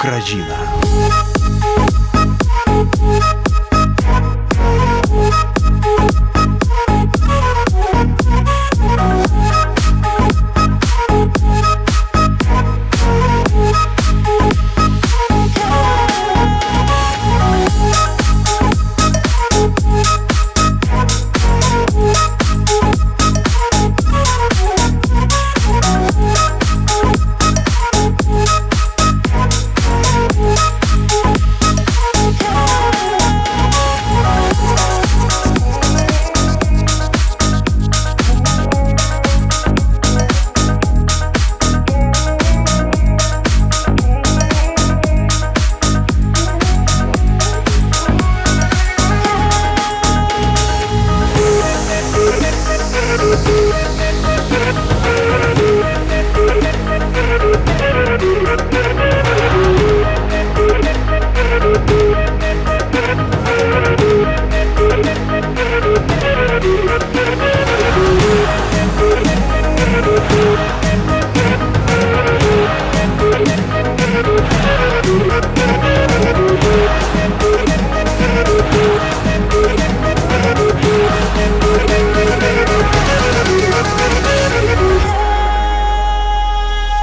Україна.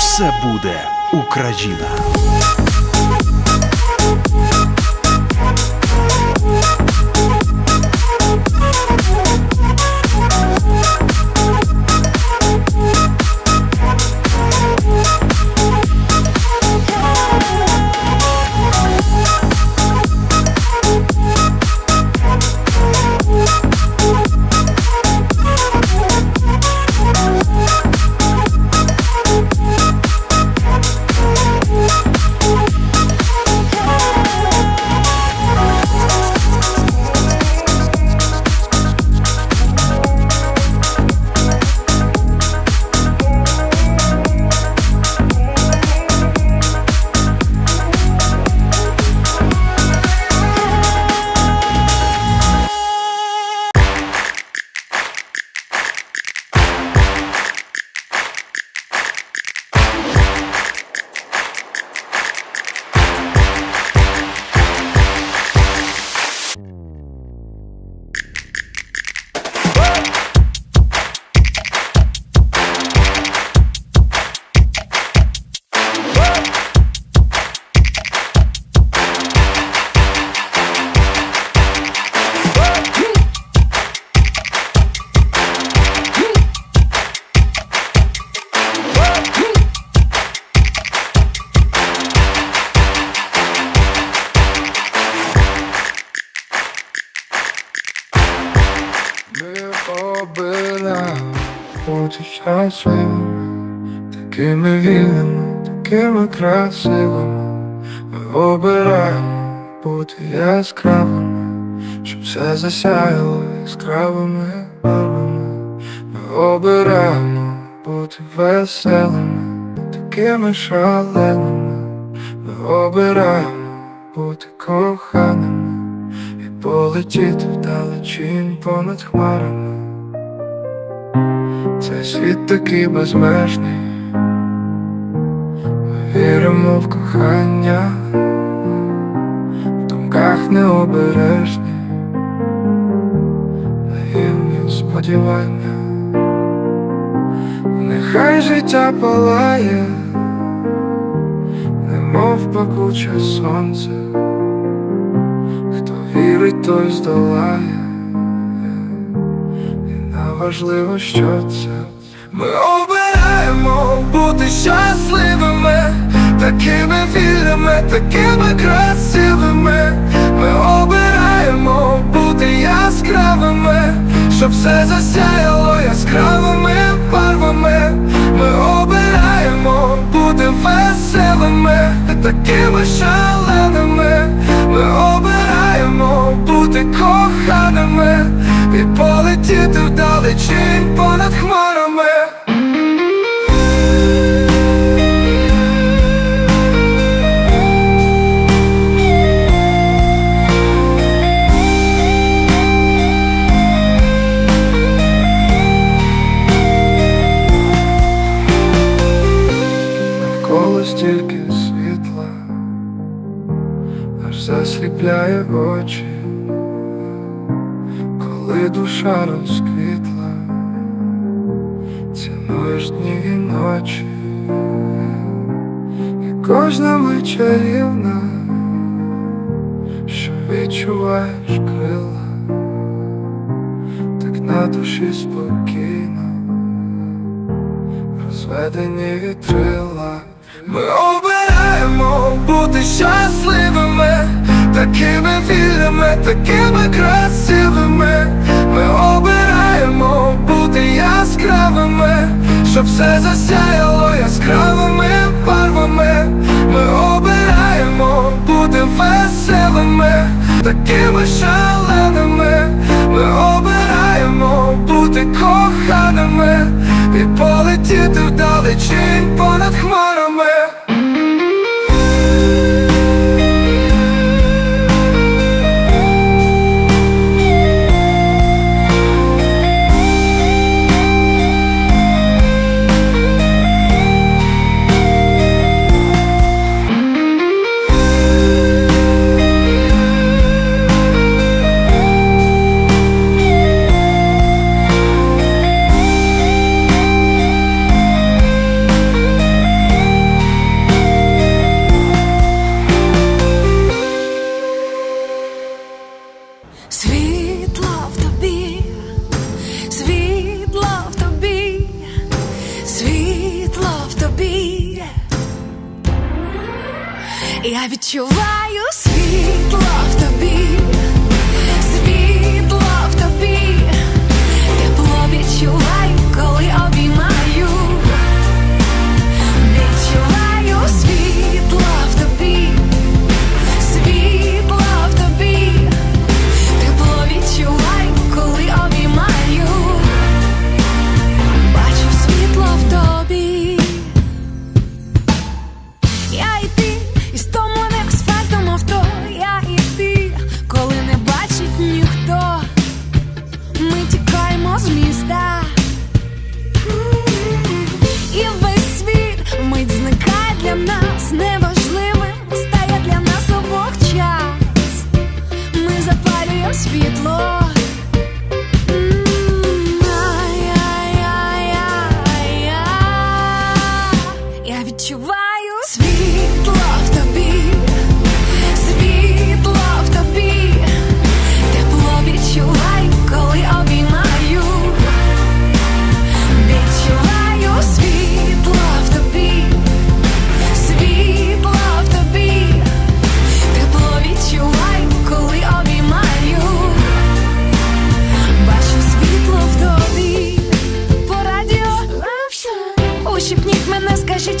Все буде Україна. Щасливими, такими вільними, такими красивими. Ми обираємо бути яскравими, щоб все засяяло яскравими барвами. Ми обираємо бути веселими, такими шаленими. Ми обираємо бути коханими і полетіти вдалечінь понад хмарами. Цей світ такий безмежний. Ми віримо в кохання, в думках необережні, наївні сподівання. Нехай життя палає, немов пекуче сонце. Хто вірить, той здолає, важливо, що це. Ми обираємо бути щасливими, такими вільними, такими красивими. Ми обираємо бути яскравими, щоб все засяяло яскравими барвами. Ми обираємо бути веселими, такими шаленими. Ми обираємо бути коханими засліпляє очі, коли душа розквітла, цінуєш дні і ночі, і кожна мить чарівна, що відчуваєш крила, так на душі спокійно, розведені вітрила. Ми такими вільними, такими красивими. Ми обираємо бути яскравими, щоб все засяяло яскравими барвами. Ми обираємо бути веселими, такими шаленими. Ми обираємо бути коханими і полетіти вдалечінь понад хмарами. Світло в тобі, світло в тобі, тепло відчуваю, коли обіймаю. Відчуваю світло в тобі, світло в тобі, тепло відчуваю, коли обіймаю. Бачу світло в тобі по радіо. Ущипніть мене, скажіть,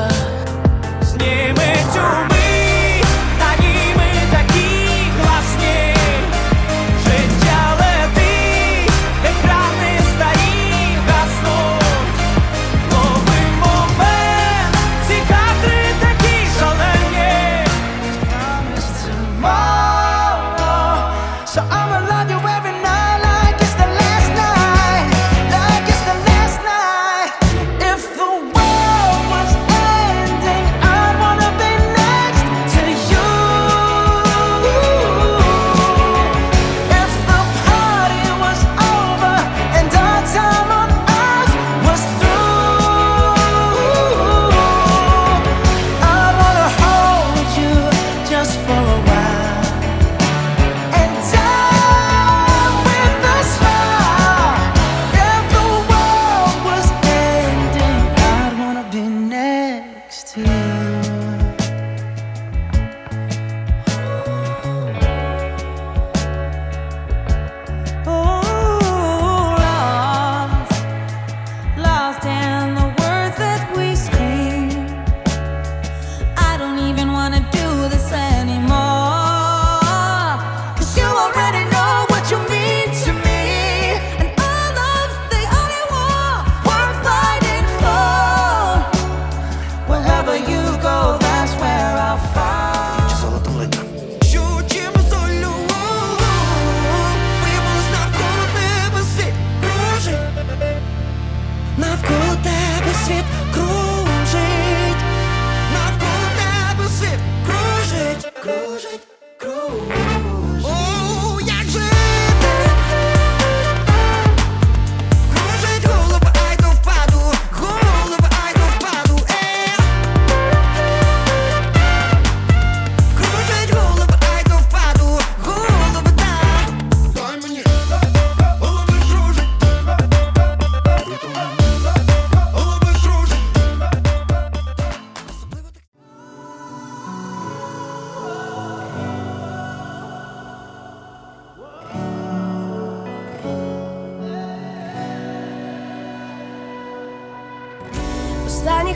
you.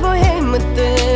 своєї мети.